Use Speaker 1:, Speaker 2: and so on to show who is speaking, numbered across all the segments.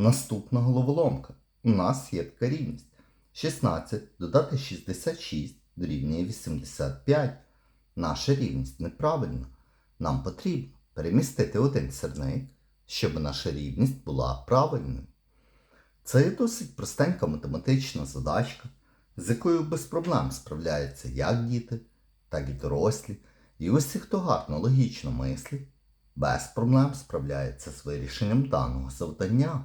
Speaker 1: Наступна головоломка. У нас є така рівність. 16 додати 66 дорівнює 85. Наша рівність неправильна. Нам потрібно перемістити один сірник, щоб наша рівність була правильною. Це досить простенька математична задачка, з якою без проблем справляються як діти, так і дорослі. І усі, хто гарно логічно мислить, без проблем справляється з вирішенням даного завдання.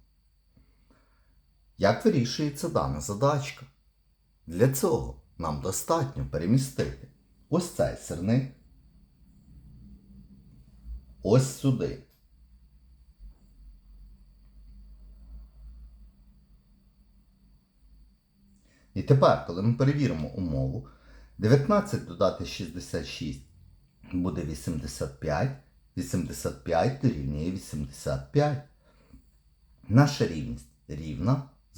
Speaker 1: Як вирішується дана задачка? Для цього нам достатньо перемістити ось цей сирник ось сюди. І тепер, коли ми перевіримо умову, 19 додати 66 буде 85, 85 дорівнює 85. Наша рівність рівна,